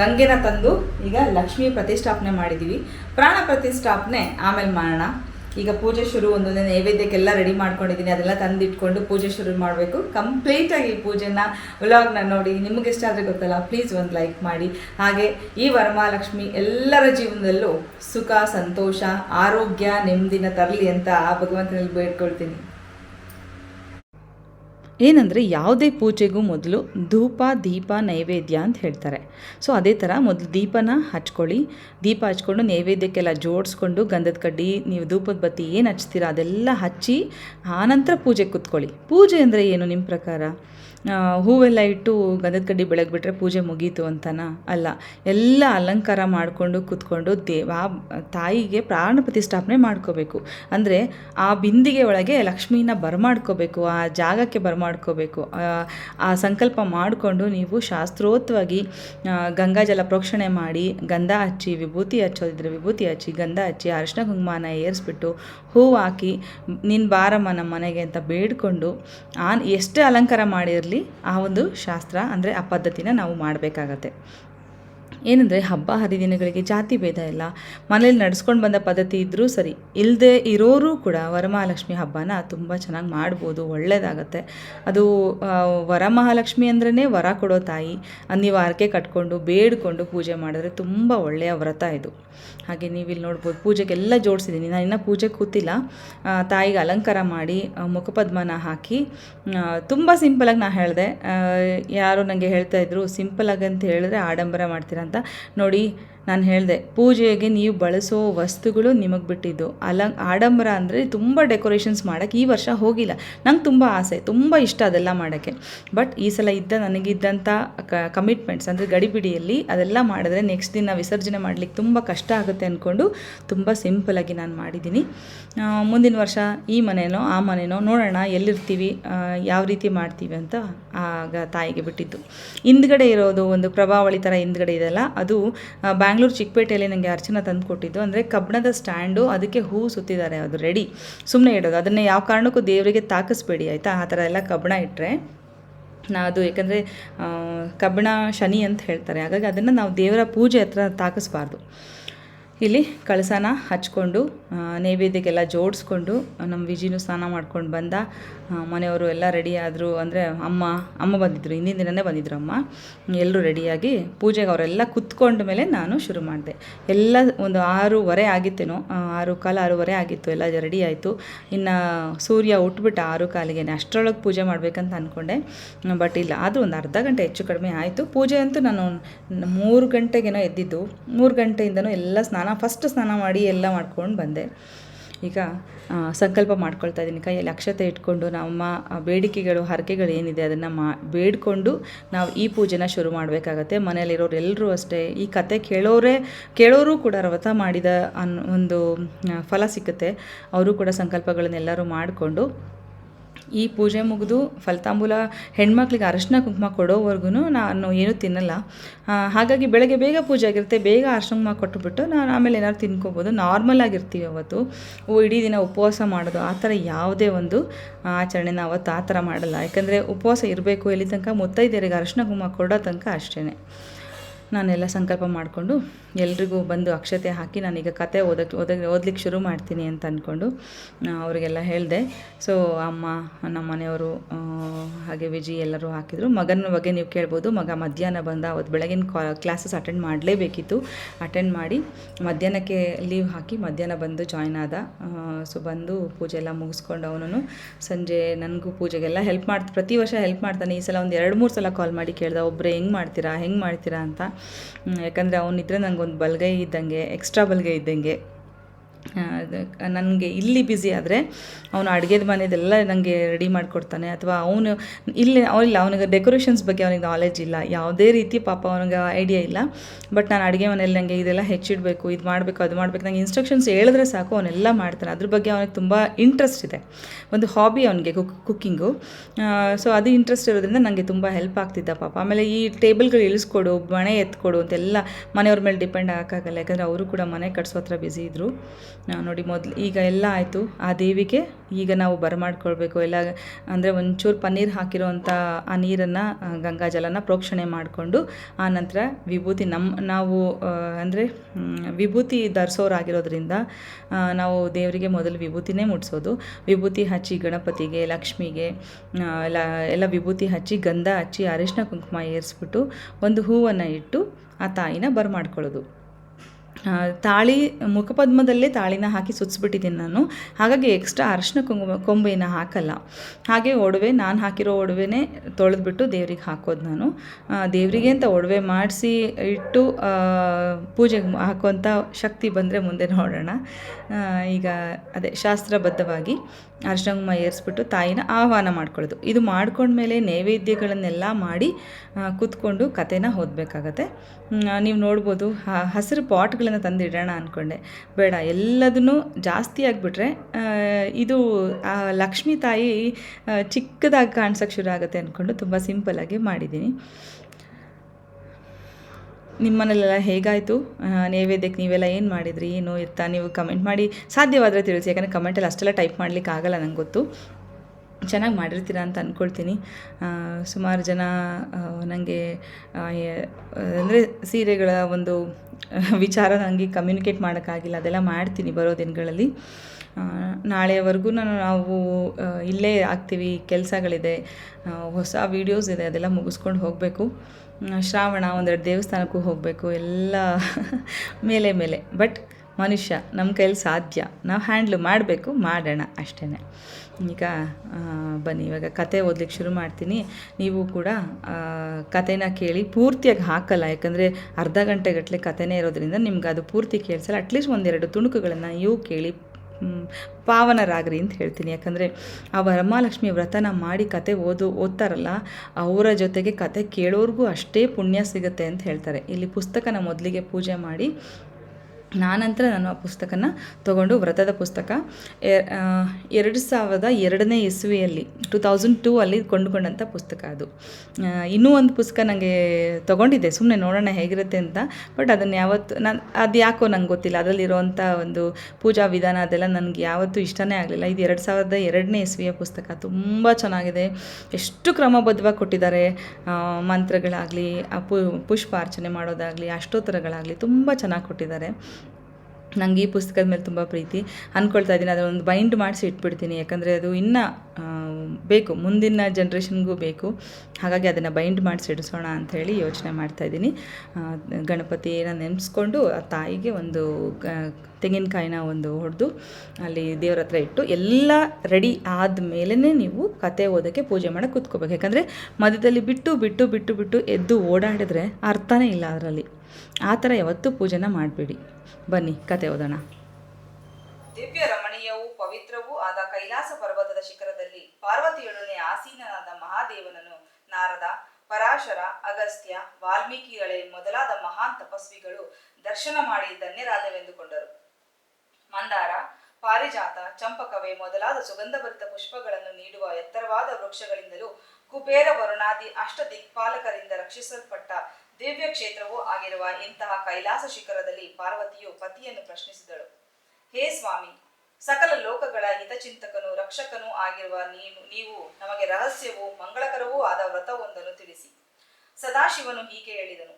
ಗಂಗೆನ ತಂದು ಈಗ ಲಕ್ಷ್ಮಿ ಪ್ರತಿಷ್ಠಾಪನೆ ಮಾಡಿದ್ದೀವಿ ಪ್ರಾಣ ಪ್ರತಿಷ್ಠಾಪನೆ ಆಮೇಲೆ ಮಾಡೋಣ. ಈಗ ಪೂಜೆ ಶುರು ಒಂದೊಂದೇ ನೈವೇದ್ಯಕ್ಕೆಲ್ಲ ರೆಡಿ ಮಾಡ್ಕೊಂಡಿದ್ದೀನಿ. ಅದೆಲ್ಲ ತಂದಿಟ್ಕೊಂಡು ಪೂಜೆ ಶುರು ಮಾಡಬೇಕು. ಕಂಪ್ಲೀಟಾಗಿ ಈ ಪೂಜೆನ, ವ್ಲಾಗ್ನ ನೋಡಿ ನಿಮಗೆ ಇಷ್ಟ ಆದರೆ ಗೊತ್ತಲ್ಲ, ಪ್ಲೀಸ್ ಒಂದು ಲೈಕ್ ಮಾಡಿ. ಹಾಗೆ ಈ ವರಮಹಾಲಕ್ಷ್ಮಿ ಎಲ್ಲರ ಜೀವನದಲ್ಲೂ ಸುಖ, ಸಂತೋಷ, ಆರೋಗ್ಯ, ನೆಮ್ಮದಿನ ತರಲಿ ಅಂತ ಆ ಭಗವಂತನಲ್ಲಿ ಬೇಡ್ಕೊಳ್ತೀನಿ. ಏನಂದರೆ ಯಾವುದೇ ಪೂಜೆಗೂ ಮೊದಲು ಧೂಪ, ದೀಪ, ನೈವೇದ್ಯ ಅಂತ ಹೇಳ್ತಾರೆ. ಸೊ ಅದೇ ಥರ ಮೊದಲು ದೀಪನ ಹಚ್ಕೊಳ್ಳಿ. ದೀಪ ಹಚ್ಕೊಂಡು ನೈವೇದ್ಯಕ್ಕೆಲ್ಲ ಜೋಡಿಸ್ಕೊಂಡು ಗಂಧದ ಕಡ್ಡಿ, ನೀವು ಧೂಪದ ಬತ್ತಿ ಏನು ಹಚ್ತೀರಾ ಅದೆಲ್ಲ ಹಚ್ಚಿ ಆನಂತರ ಪೂಜೆ ಕೂತ್ಕೊಳ್ಳಿ. ಪೂಜೆ ಅಂದರೆ ಏನು ನಿಮ್ಮ ಪ್ರಕಾರ? ಹೂವೆಲ್ಲ ಇಟ್ಟು ಗಂಧದ ಕಡ್ಡಿ ಬೆಳಗ್ಬಿಟ್ರೆ ಪೂಜೆ ಮುಗೀತು ಅಂತನ? ಅಲ್ಲ ಎಲ್ಲ ಅಲಂಕಾರ ಮಾಡಿಕೊಂಡು ಕೂತ್ಕೊಂಡು ದೇವ ತಾಯಿಗೆ ಪ್ರಾಣ ಪ್ರತಿಷ್ಠಾಪನೆ ಮಾಡ್ಕೋಬೇಕು. ಅಂದರೆ ಆ ಬಿಂದಿಗೆ ಒಳಗೆ ಲಕ್ಷ್ಮೀನ ಬರಮಾಡ್ಕೋಬೇಕು ಆ ಜಾಗಕ್ಕೆ ಬರಮಾಡ್ಕೋಬೇಕು. ಆ- ಸಂಕಲ್ಪ ಮಾಡಿಕೊಂಡು ನೀವು ಶಾಸ್ತ್ರೋತ್ವಾಗಿ ಆ, ಗಂಗಾಜಲ ಪ್ರೋಕ್ಷಣೆ ಮಾಡಿ ಗಂಧ ಹಚ್ಚಿ ವಿಭೂತಿ ಹಚ್ಚೋದಿದ್ರೆ ವಿಭೂತಿ ಹಚ್ಚಿ ಗಂಧ ಹಚ್ಚಿ ಅರಿಶಿನ ಕುಂಕುಮನ ಏರಿಸ್ಬಿಟ್ಟು ಹೂವು ಹಾಕಿ ನಿನ್ನ ಬಾರಮ್ಮ ನಮ್ಮ ಮನೆಗೆ ಅಂತ ಬೇಡ್ಕೊಂಡು ಆನ್ ಎಷ್ಟೇ ಅಲಂಕಾರ ಮಾಡಿರಲಿ ಆ ಒಂದು ಶಾಸ್ತ್ರ ಅಂದರೆ ಆ ಪದ್ಧತಿನ ನಾವು ಮಾಡಬೇಕಾಗತ್ತೆ. ಏನಂದರೆ ಹಬ್ಬ ಹರಿದಿನಗಳಿಗೆ ಜಾತಿ ಭೇದ ಇಲ್ಲ. ಮನೇಲಿ ನಡೆಸ್ಕೊಂಡು ಬಂದ ಪದ್ಧತಿ ಇದ್ದರೂ ಸರಿ. ಇಲ್ಲದೆ ಇರೋರು ಕೂಡ ವರಮಹಾಲಕ್ಷ್ಮಿ ಹಬ್ಬನ ತುಂಬ ಚೆನ್ನಾಗಿ ಮಾಡ್ಬೋದು. ಒಳ್ಳೆಯದಾಗತ್ತೆ ಅದು ವರಮಹಾಲಕ್ಷ್ಮಿ ಅಂದ್ರೇ ವರ ಕೊಡೋ ತಾಯಿ, ನೀವು ಹರಕೆ ಕಟ್ಕೊಂಡು, ಬೇಡ್ಕೊಂಡು ಪೂಜೆ ಮಾಡಿದ್ರೆ ತುಂಬ ಒಳ್ಳೆಯ ವ್ರತ ಇದು. ಹಾಗೆ ನೀವು ಇಲ್ಲಿ ನೋಡ್ಬೋದು, ಪೂಜೆಗೆಲ್ಲ ಜೋಡಿಸಿದ್ದೀನಿ. ನಾನು ಇನ್ನೂ ಪೂಜೆ ಕೂತಿಲ್ಲ. ತಾಯಿಗೆ ಅಲಂಕಾರ ಮಾಡಿ ಮುಖಪದ್ಮನ ಹಾಕಿ ತುಂಬ ಸಿಂಪಲಾಗಿ ನಾನು ಹೇಳಿದೆ. ಯಾರು ನನಗೆ ಹೇಳ್ತಾ ಇದ್ರು ಸಿಂಪಲಾಗಿ ಅಂತ ಹೇಳಿದ್ರೆ ಆಡಂಬರ ಮಾಡ್ತೀರಾ? ಅಂತ ನೋಡಿ ನಾನು ಹೇಳಿದೆ ಪೂಜೆಗೆ ನೀವು ಬಳಸೋ ವಸ್ತುಗಳು ನಿಮಗೆ ಬಿಟ್ಟಿದ್ದು. ಅಲ ಆಡಂಬರ ಅಂದರೆ ತುಂಬ ಡೆಕೋರೇಷನ್ಸ್ ಮಾಡೋಕ್ಕೆ ಈ ವರ್ಷ ಹೋಗಿಲ್ಲ. ನಂಗೆ ತುಂಬ ಆಸೆ ತುಂಬ ಇಷ್ಟ ಅದೆಲ್ಲ ಮಾಡೋಕ್ಕೆ. ಬಟ್ ಈ ಸಲ ಇದ್ದ ನನಗಿದ್ದಂಥ ಕಮಿಟ್ಮೆಂಟ್ಸ್ ಅಂದರೆ ಗಡಿಬಿಡಿಯಲ್ಲಿ ಅದೆಲ್ಲ ಮಾಡಿದ್ರೆ ನೆಕ್ಸ್ಟ್ ದಿನ ವಿಸರ್ಜನೆ ಮಾಡಲಿಕ್ಕೆ ತುಂಬ ಕಷ್ಟ ಆಗುತ್ತೆ ಅಂದ್ಕೊಂಡು ತುಂಬ ಸಿಂಪಲಾಗಿ ನಾನು ಮಾಡಿದ್ದೀನಿ. ಮುಂದಿನ ವರ್ಷ ಈ ಮನೆನೋ ಆ ಮನೆನೋ ನೋಡೋಣ ಎಲ್ಲಿರ್ತೀವಿ ಯಾವ ರೀತಿ ಮಾಡ್ತೀವಿ ಅಂತ ಆಗ ತಾಯಿಗೆ ಬಿಟ್ಟಿದ್ದು. ಹಿಂದ್ಗಡೆ ಇರೋದು ಒಂದು ಪ್ರಭಾವಳಿ ಥರ ಹಿಂದ್ಗಡೆ ಇದೆಯಲ್ಲ ಅದು ಆ, ಬ್ಯಾಂಗ್ಳೂರು ಚಿಕ್ಕಪೇಟೆಯಲ್ಲಿ ನನಗೆ ಅರ್ಚನಾ ತಂದು ಕೊಟ್ಟಿದ್ದು. ಅಂದರೆ ಕಬ್ಬಣದ ಸ್ಟ್ಯಾಂಡು, ಅದಕ್ಕೆ ಹೂ ಸುತ್ತಿದ್ದಾರೆ. ಅದು ರೆಡಿ ಸುಮ್ಮನೆ ಇಡೋದು. ಅದನ್ನು ಯಾವ ಕಾರಣಕ್ಕೂ ದೇವರಿಗೆ ತಾಕಿಸ್ಬೇಡಿ, ಆಯಿತಾ? ಆ ಥರ ಎಲ್ಲ ಕಬ್ಬಣ ಇಟ್ಟರೆ ನಾ ಅದು ಯಾಕಂದರೆ ಕಬ್ಬಣ ಶನಿ ಅಂತ ಹೇಳ್ತಾರೆ. ಹಾಗಾಗಿ ಅದನ್ನು ನಾವು ದೇವರ ಪೂಜೆ ಹತ್ರ ತಾಕಿಸ್ಬಾರ್ದು. ಇಲ್ಲಿ ಕಳಸನ ಹಚ್ಕೊಂಡು ನೈವೇದ್ಯಕ್ಕೆಲ್ಲ ಜೋಡಿಸ್ಕೊಂಡು ನಮ್ಮ ವಿಜಿನೂ ಸ್ನಾನ ಮಾಡ್ಕೊಂಡು ಬಂದ ಮನೆಯವರು ಎಲ್ಲ ರೆಡಿ ಆದರು ಅಂದರೆ ಅಮ್ಮ ಅಮ್ಮ ಬಂದಿದ್ದರು ಹಿಂದಿನ ದಿನವೇ ಬಂದಿದ್ರು ಅಮ್ಮ. ಎಲ್ಲರೂ ರೆಡಿಯಾಗಿ ಪೂಜೆಗೆ ಅವರೆಲ್ಲ ಕುತ್ಕೊಂಡ ಮೇಲೆ ನಾನು ಶುರು ಮಾಡಿದೆ. ಎಲ್ಲ ಒಂದು ಆರೂವರೆ ಆಗಿತ್ತೇನೋ ಆರು ಕಾಲು ಆರೂವರೆ ಆಗಿತ್ತು, ಎಲ್ಲ ರೆಡಿ ಆಯಿತು. ಇನ್ನು ಸೂರ್ಯ ಉಟ್ಬಿಟ್ಟು ಆರು ಕಾಲಿಗೆ ಅಷ್ಟರೊಳಗೆ ಪೂಜೆ ಮಾಡಬೇಕಂತ ಅಂದ್ಕೊಂಡೆ ಬಟ್ ಇಲ್ಲ ಆದರೂ ಒಂದು ಅರ್ಧ ಗಂಟೆ ಹೆಚ್ಚು ಕಡಿಮೆ ಆಯಿತು. ಪೂಜೆ ಅಂತೂ ನಾನು ಮೂರು ಗಂಟೆಗೇನೋ ಎದ್ದಿದ್ದು, ಮೂರು ಗಂಟೆಯಿಂದನೂ ಎಲ್ಲ ಸ್ನಾನ ಫಸ್ಟ್ ಸ್ನಾನ ಮಾಡಿ ಎಲ್ಲ ಮಾಡ್ಕೊಂಡು ಬಂದೆ. ಈಗ ಸಂಕಲ್ಪ ಮಾಡ್ಕೊಳ್ತಾ ಇದ್ದೀನಿ. ಕೈಯಲ್ಲಿ ಅಕ್ಷತೆ ಇಟ್ಕೊಂಡು ನಮ್ಮ ಬೇಡಿಕೆಗಳು, ಹರಕೆಗಳು ಏನಿದೆ ಅದನ್ನು ಮಾ, ಬೇಡ್ಕೊಂಡು ನಾವು ಈ ಪೂಜೆನ ಶುರು ಮಾಡಬೇಕಾಗತ್ತೆ. ಮನೆಯಲ್ಲಿರೋರು ಎಲ್ಲರೂ ಅಷ್ಟೇ. ಈ ಕತೆ ಕೇಳೋರೇ, ಕೇಳೋರು ಕೂಡ ವ್ರತ ಮಾಡಿದ ಅನ್ನೋ ಒಂದು ಫಲ ಸಿಕ್ಕುತ್ತೆ. ಅವರು ಕೂಡ ಸಂಕಲ್ಪಗಳನ್ನೆಲ್ಲರೂ ಮಾಡಿಕೊಂಡು ಈ ಪೂಜೆ ಮುಗಿದು ಫಲತಾಂಬೂಲ ಹೆಣ್ಮಕ್ಳಿಗೆ ಅರಶಿನ ಕುಂಕುಮ ಕೊಡೋವರೆಗೂ ನಾನು ಏನೂ ತಿನ್ನಲ್ಲ. ಹಾಗಾಗಿ ಬೆಳಗ್ಗೆ ಬೇಗ ಪೂಜೆ ಆಗಿರುತ್ತೆ. ಬೇಗ ಅರಶಿನ ಕುಂಕುಮ ಕೊಟ್ಟುಬಿಟ್ಟು ನಾನು ಆಮೇಲೆ ಏನಾದ್ರು ತಿನ್ಕೋಬೋದು. ನಾರ್ಮಲ್ ಆಗಿರ್ತೀವಿ ಅವತ್ತು. ಓ, ಇಡೀ ದಿನ ಉಪವಾಸ ಮಾಡೋದು. ಆ ಥರ ಯಾವುದೇ ಒಂದು ಆಚರಣೆನ ಅವತ್ತು ಆ ಥರ ಮಾಡಲ್ಲ. ಯಾಕಂದರೆ ಉಪವಾಸ ಇರಬೇಕು ಎಲ್ಲಿ ತನಕ? ಮುತ್ತೈದೆಯರಿಗೆ ಅರಶಿನ ಕುಂಕುಮ ಕೊಡೋ ತನಕ ಅಷ್ಟೇ ನಾನೆಲ್ಲ ಸಂಕಲ್ಪ ಮಾಡಿಕೊಂಡು ಎಲ್ರಿಗೂ ಬಂದು ಅಕ್ಷತೆ ಹಾಕಿ ನಾನೀಗ ಕತೆ ಓದಕ್ಕೆ ಓದ, ಓದ್ಲಿಕ್ಕೆ ಶುರು ಮಾಡ್ತೀನಿ ಅಂತ ಅಂದ್ಕೊಂಡು ಅವರಿಗೆಲ್ಲ ಹೇಳಿದೆ. ಸೊ ಅಮ್ಮ, ನಮ್ಮ ಮನೆಯವರು ಹಾಗೆ ವಿಜಿ ಎಲ್ಲರೂ ಹಾಕಿದರು. ಮಗನ ಬಗ್ಗೆ ನೀವು ಕೇಳ್ಬೋದು. ಮಗ ಮಧ್ಯಾಹ್ನ ಬಂದ, ಅವತ್ತು ಬೆಳಗಿನ ಕ್ಲಾಸಸ್ ಅಟೆಂಡ್ ಮಾಡಲೇಬೇಕಿತ್ತು. ಅಟೆಂಡ್ ಮಾಡಿ ಮಧ್ಯಾಹ್ನಕ್ಕೆ ಲೀವ್ ಹಾಕಿ ಮಧ್ಯಾಹ್ನ ಬಂದು ಜಾಯ್ನ್ ಆದ. ಸೊ ಬಂದು ಪೂಜೆ ಎಲ್ಲ ಮುಗಿಸ್ಕೊಂಡು ಅವನು ಸಂಜೆ ನನಗೂ ಪೂಜೆಗೆಲ್ಲ ಹೆಲ್ಪ್ ಮಾಡ್ತಾ, ಪ್ರತಿ ವರ್ಷ ಹೆಲ್ಪ್ ಮಾಡ್ತಾನೆ. ಈ ಸಲ ಒಂದು ಎರಡು ಮೂರು ಸಲ ಕಾಲ್ ಮಾಡಿ ಕೇಳ್ದೆ ಒಬ್ಬರೇ ಹೆಂಗೆ ಮಾಡ್ತೀರಾ? ಹೆಂಗೆ ಮಾಡ್ತೀರಾ? ಅಂತ. ಯಾಕಂದರೆ ಅವನಿದ್ರೆ ನನಗೊಂದು ಬಲಗೈ ಇದ್ದಂಗೆ ಎಕ್ಸ್ಟ್ರಾ ಬಲಗೈ ಇದ್ದಂಗೆ. ನನಗೆ ಇಲ್ಲಿ ಬ್ಯುಸಿ ಆದರೆ ಅವನು ಅಡುಗೆದ ಮನೆದೆಲ್ಲ ನನಗೆ ರೆಡಿ ಮಾಡಿಕೊಡ್ತಾನೆ. ಅಥವಾ ಅವನು ಇಲ್ಲಿ, ಅವನಿಲ್ಲ, ಅವನಿಗೆ ಡೆಕೋರೇಷನ್ಸ್ ಬಗ್ಗೆ ಅವನಿಗೆ ನಾಲೆಜ್ ಇಲ್ಲ. ಯಾವುದೇ ರೀತಿ ಪಾಪ ಅವನಿಗೆ ಐಡಿಯಾ ಇಲ್ಲ. ಬಟ್ ನಾನು ಅಡುಗೆ ಮನೆಯಲ್ಲಿ ನನಗೆ ಇದೆಲ್ಲ ಹೆಚ್ಚಿಡಬೇಕು, ಇದು ಮಾಡಬೇಕು, ಅದು ಮಾಡಬೇಕು, ನಂಗೆ ಇನ್ಸ್ಟ್ರಕ್ಷನ್ಸ್ ಹೇಳಿದ್ರೆ ಸಾಕು, ಅವನೆಲ್ಲ ಮಾಡ್ತಾನೆ. ಅದ್ರ ಬಗ್ಗೆ ಅವನಿಗೆ ತುಂಬ ಇಂಟ್ರೆಸ್ಟ್ ಇದೆ. ಒಂದು ಹಾಬಿ ಅವನಿಗೆ ಕುಕ್ ಕುಕ್ಕಿಂಗು ಸೊ ಅದು ಇಂಟ್ರೆಸ್ಟ್ ಇರೋದ್ರಿಂದ ನನಗೆ ತುಂಬ ಹೆಲ್ಪ್ ಆಗ್ತಿದ್ದ ಪಾಪ. ಆಮೇಲೆ ಈ ಟೇಬಲ್ಗಳು ಇಳಿಸ್ಕೊಡು ಮನೆ ಎತ್ಕೊಡು ಅಂತೆಲ್ಲ ಮನೆಯವ್ರ ಮೇಲೆ ಡಿಪೆಂಡ್ ಆಗೋಕ್ಕಾಗಲ್ಲ. ಯಾಕಂದರೆ ಅವರು ಕೂಡ ಮನೆ ಕಟ್ಸೋ ಹತ್ರ ಬ್ಯುಸಿ ಇದ್ದರು ನೋಡಿ ಮೊದಲು ಈಗ ಎಲ್ಲ ಆಯಿತು. ಆ ದೇವಿಗೆ ಈಗ ನಾವು ಬರಮಾಡ್ಕೊಳ್ಬೇಕು. ಎಲ್ಲ ಅಂದರೆ ಒಂಚೂರು ಪನ್ನೀರ್ ಹಾಕಿರೋವಂಥ ಆ ನೀರನ್ನು ಗಂಗಾಜಲನ ಪ್ರೋಕ್ಷಣೆ ಮಾಡಿಕೊಂಡು ಆ ನಂತರ ವಿಭೂತಿ ನಮ್ಮ ನಾವು ಅಂದರೆ ವಿಭೂತಿ ಧರಿಸೋರಾಗಿರೋದ್ರಿಂದ ನಾವು ದೇವರಿಗೆ ಮೊದಲು ವಿಭೂತಿನೇ ಮುಟ್ಸೋದು. ವಿಭೂತಿ ಹಚ್ಚಿ ಗಣಪತಿಗೆ, ಲಕ್ಷ್ಮಿಗೆ ಎಲ್ಲ ಎಲ್ಲ ವಿಭೂತಿ ಹಚ್ಚಿ ಗಂಧ ಹಚ್ಚಿ ಅರಿಶಿನ ಕುಂಕುಮ ಏರಿಸ್ಬಿಟ್ಟು ಒಂದು ಹೂವನ್ನು ಇಟ್ಟು ಆ ತಾಯಿನ ಬರಮಾಡ್ಕೊಳ್ಳೋದು. ತಾಳಿ, ಮುಖಪದ್ಮದಲ್ಲೇ ತಾಳಿನ ಹಾಕಿ ಸುತ್ತಿಸ್ಬಿಟ್ಟಿದ್ದೀನಿ ನಾನು. ಹಾಗಾಗಿ ಎಕ್ಸ್ಟ್ರಾ ಅರಶಿನ ಕುಂಕುಮ, ಕೊಂಬೆನ ಹಾಕಲ್ಲ. ಹಾಗೆ ಒಡವೆ, ನಾನು ಹಾಕಿರೋ ಒಡವೆನೇ ತೊಳೆದ್ಬಿಟ್ಟು ದೇವ್ರಿಗೆ ಹಾಕೋದು ನಾನು. ದೇವರಿಗೆ ಅಂತ ಒಡವೆ ಮಾಡಿಸಿ ಇಟ್ಟು ಪೂಜೆಗೆ ಹಾಕುವಂಥ ಶಕ್ತಿ ಬಂದರೆ ಮುಂದೆ ನೋಡೋಣ. ಈಗ ಅದೇ ಶಾಸ್ತ್ರಬದ್ಧವಾಗಿ. ಅರಿಶಿನ ಏರಿಸ್ಬಿಟ್ಟು ತಾಯಿನ ಆಹ್ವಾನ ಮಾಡ್ಕೊಳ್ಳೋದು. ಇದು ಮಾಡ್ಕೊಂಡ್ಮೇಲೆ ನೈವೇದ್ಯಗಳನ್ನೆಲ್ಲ ಮಾಡಿ ಕೂತ್ಕೊಂಡು ಕತೆನ ಓದಬೇಕಾಗತ್ತೆ. ನೀವು ನೋಡ್ಬೋದು ಹಸಿರು ಪಾಟ್ಗಳನ್ನು ತಂದಿಡೋಣ ಅಂದ್ಕೊಂಡೆ ಬೇಡ, ಎಲ್ಲದನ್ನೂ ಜಾಸ್ತಿ ಆಗಿಬಿಟ್ರೆ ಇದು ಲಕ್ಷ್ಮೀ ತಾಯಿ ಚಿಕ್ಕದಾಗಿ ಕಾಣಿಸೋಕ್ಕೆ ಶುರು ಆಗುತ್ತೆ ಅಂದ್ಕೊಂಡು ತುಂಬ ಸಿಂಪಲ್ಲಾಗಿ ಮಾಡಿದ್ದೀನಿ. ನಿಮ್ಮನೇಲೆಲ್ಲ ಹೇಗಾಯಿತು? ನೈವೇದ್ಯಕ್ಕೆ ನೀವೆಲ್ಲ ಏನು ಮಾಡಿದ್ರಿ? ಏನು ಇರ್ತಾ ನೀವು ಕಮೆಂಟ್ ಮಾಡಿ. ಸಾಧ್ಯವಾದರೆ ತಿಳಿಸಿ. ಯಾಕಂದರೆ ಕಮೆಂಟಲ್ಲಿ ಅಷ್ಟೆಲ್ಲ ಟೈಪ್ ಮಾಡಲಿಕ್ಕೆ ಆಗಲ್ಲ ನಂಗೆ ಗೊತ್ತು. ಚೆನ್ನಾಗಿ ಮಾಡಿರ್ತೀರ ಅಂತ ಅಂದ್ಕೊಳ್ತೀನಿ ಸುಮಾರು ಜನ ನನಗೆ ಅಂದರೆ ಸೀರೆಗಳ ಒಂದು ವಿಚಾರ ನನಗೆ ಕಮ್ಯುನಿಕೇಟ್ ಮಾಡೋಕ್ಕಾಗಿಲ್ಲ. ಅದೆಲ್ಲ ಮಾಡ್ತೀನಿ ಬರೋ ದಿನಗಳಲ್ಲಿ. ನಾಳೆವರೆಗೂ ನಾನು, ನಾವು ಇಲ್ಲೇ ಆಗ್ತೀವಿ. ಕೆಲಸಗಳಿದೆ. ಹೊಸ ವೀಡಿಯೋಸ್ ಇದೆ. ಅದೆಲ್ಲ ಮುಗಿಸ್ಕೊಂಡು ಹೋಗಬೇಕು. ಶ್ರಾವಣ ಒಂದೆರಡು ದೇವಸ್ಥಾನಕ್ಕೂ ಹೋಗಬೇಕು, ಎಲ್ಲ ಮೇಲೆ ಮೇಲೆ. ಬಟ್ ಮನುಷ್ಯ ನಮ್ಮ ಕೈಯಲ್ಲಿ ಸಾಧ್ಯ. ನಾವು ಹ್ಯಾಂಡ್ಲ್ ಮಾಡಬೇಕು, ಮಾಡೋಣ ಅಷ್ಟೇ ಈಗ ಬನ್ನಿ, ಇವಾಗ ಕತೆ ಓದ್ಲಿಕ್ಕೆ ಶುರು ಮಾಡ್ತೀನಿ. ನೀವು ಕೂಡ ಕತೆನ ಕೇಳಿ ಪೂರ್ತಿಯಾಗಿ ಹಾಕಲ್ಲ. ಯಾಕಂದರೆ ಅರ್ಧ ಗಂಟೆಗಟ್ಟಲೆ ಕತೆನೇ ಇರೋದ್ರಿಂದ ನಿಮ್ಗೆ ಅದು ಪೂರ್ತಿ ಕೇಳಿಸಲ್ಲ. ಅಟ್ಲೀಸ್ಟ್ ಒಂದೆರಡು ತುಣುಕುಗಳನ್ನು ನೀವು ಕೇಳಿ ಪಾವನರಾಗ್ರಿ ಅಂತ ಹೇಳ್ತೀನಿ. ಯಾಕಂದರೆ ಆ ವರಮಹಾಲಕ್ಷ್ಮಿ ವ್ರತನ ಮಾಡಿ ಕತೆ ಓದು, ಓದ್ತಾರಲ್ಲ, ಅವರ ಜೊತೆಗೆ ಕತೆ ಕೇಳೋರ್ಗೂ ಅಷ್ಟೇ ಪುಣ್ಯ ಸಿಗುತ್ತೆ ಅಂತ ಹೇಳ್ತಾರೆ. ಇಲ್ಲಿ ಪುಸ್ತಕನ ಮೊದಲಿಗೆ ಪೂಜೆ ಮಾಡಿ ನಾನಂತರ ನಾನು ಆ ಪುಸ್ತಕನ ತಗೊಂಡು ವ್ರತದ ಪುಸ್ತಕ. ಎರಡು ಸಾವಿರದ ಎರಡನೇ ಇಸ್ವಿಯಲ್ಲಿ, ಟೂ ತೌಸಂಡ್ ಟೂ ಅಲ್ಲಿ ಕೊಂಡುಕೊಂಡಂಥ ಪುಸ್ತಕ ಅದು. ಇನ್ನೂ ಒಂದು ಪುಸ್ತಕ ನನಗೆ ತೊಗೊಂಡಿದ್ದೆ. ಸುಮ್ಮನೆ ನೋಡೋಣ ಹೇಗಿರುತ್ತೆ ಅಂತ. ಬಟ್ ಅದನ್ನು ಯಾವತ್ತು, ನಾನು ಅದು ಯಾಕೋ ನಂಗೆ ಗೊತ್ತಿಲ್ಲ. ಅದರಲ್ಲಿರುವಂಥ ಒಂದು ಪೂಜಾ ವಿಧಾನ ಅದೆಲ್ಲ ನನಗೆ ಯಾವತ್ತೂ ಇಷ್ಟನೇ ಆಗಲಿಲ್ಲ. ಇದು ಎರಡು ಸಾವಿರದ ಎರಡನೇ ಇಸ್ವಿಯ ಪುಸ್ತಕ. ತುಂಬ ಚೆನ್ನಾಗಿದೆ. ಎಷ್ಟು ಕ್ರಮಬದ್ಧವಾಗಿ ಕೊಟ್ಟಿದ್ದಾರೆ. ಮಂತ್ರಗಳಾಗಲಿ ಪುಷ್ಪಾರ್ಚನೆ ಮಾಡೋದಾಗಲಿ, ಅಷ್ಟೋತ್ತರಗಳಾಗಲಿ ತುಂಬ ಚೆನ್ನಾಗಿ ಕೊಟ್ಟಿದ್ದಾರೆ. ನನಗೆ ಈ ಪುಸ್ತಕದ ಮೇಲೆ ತುಂಬ ಪ್ರೀತಿ. ಅಂದ್ಕೊಳ್ತಾ ಇದ್ದೀನಿ ಅದೊಂದು ಬೈಂಡ್ ಮಾಡಿಸಿ ಇಟ್ಬಿಡ್ತೀನಿ. ಯಾಕಂದರೆ ಅದು ಇನ್ನೂ ಬೇಕು, ಮುಂದಿನ ಜನ್ರೇಷನ್ಗೂ ಬೇಕು. ಹಾಗಾಗಿ ಅದನ್ನು ಬೈಂಡ್ ಮಾಡಿಸಿ ಇಡಿಸೋಣ ಅಂಥೇಳಿ ಯೋಚನೆ ಮಾಡ್ತಾಯಿದ್ದೀನಿ ಗಣಪತಿನ ನೆನೆಸ್ಕೊಂಡು ಆ ತಾಯಿಗೆ ಒಂದು ತೆಂಗಿನಕಾಯಿನ ಒಂದು ಹೊಡೆದು ಅಲ್ಲಿ ದೇವ್ರ ಹತ್ರ ಇಟ್ಟು ಎಲ್ಲ ರೆಡಿ ಆದಮೇಲೆ ನೀವು ಕತೆ ಓದೋಕ್ಕೆ ಪೂಜೆ ಮಾಡೋಕ್ಕೆ ಕೂತ್ಕೋಬೇಕು. ಯಾಕಂದರೆ ಮಧ್ಯದಲ್ಲಿ ಬಿಟ್ಟು ಬಿಟ್ಟು ಬಿಟ್ಟು ಬಿಟ್ಟು ಎದ್ದು ಓಡಾಡಿದ್ರೆ ಅರ್ಥನೇ ಇಲ್ಲ ಅದರಲ್ಲಿ. ಆ ಥರ ಯಾವತ್ತೂ ಪೂಜೆನ ಮಾಡಬೇಡಿ. ಬನ್ನಿ, ಕತೆ ಓದೋಣ. ದಿವ್ಯ ರಮಣೀಯವೂ ಪವಿತ್ರವೂ ಆದ ಕೈಲಾಸ ಪರ್ವತದ ಶಿಖರದಲ್ಲಿ ಪಾರ್ವತಿಯೊಡನೆ ಆಸೀನನಾದ ಮಹಾದೇವನನ್ನು ನಾರದ, ಪರಾಶರ, ಅಗಸ್ತ್ಯ ವಾಲ್ಮೀಕಿಗಳೇ ಮೊದಲಾದ ಮಹಾನ್ ತಪಸ್ವಿಗಳು ದರ್ಶನ ಮಾಡಿ ಧನ್ಯರಾದವೆಂದುಕೊಂಡರು. ಮಂದಾರ, ಪಾರಿಜಾತ, ಚಂಪಕವೇ ಮೊದಲಾದ ಸುಗಂಧಭರಿತ ಪುಷ್ಪಗಳನ್ನು ನೀಡುವ ಎತ್ತರವಾದ ವೃಕ್ಷಗಳಿಂದಲೂ ಕುಬೇರ ವರುಣಾದಿ ಅಷ್ಟ ದಿಕ್ಪಾಲಕರಿಂದ ರಕ್ಷಿಸಲ್ಪಟ್ಟ ದಿವ್ಯ ಕ್ಷೇತ್ರವೂ ಆಗಿರುವ ಇಂತಹ ಕೈಲಾಸ ಶಿಖರದಲ್ಲಿ ಪಾರ್ವತಿಯು ಪತಿಯನ್ನು ಪ್ರಶ್ನಿಸಿದಳು. ಹೇ ಸ್ವಾಮಿ, ಸಕಲ ಲೋಕಗಳ ಹಿತಚಿಂತಕನು ರಕ್ಷಕನೂ ಆಗಿರುವ ನೀನು, ನೀವು ನಮಗೆ ರಹಸ್ಯವೂ ಮಂಗಳಕರವೂ ಆದ ವ್ರತವೊಂದನ್ನು ತಿಳಿಸಿ. ಸದಾಶಿವನು ಹೀಗೆ ಹೇಳಿದನು.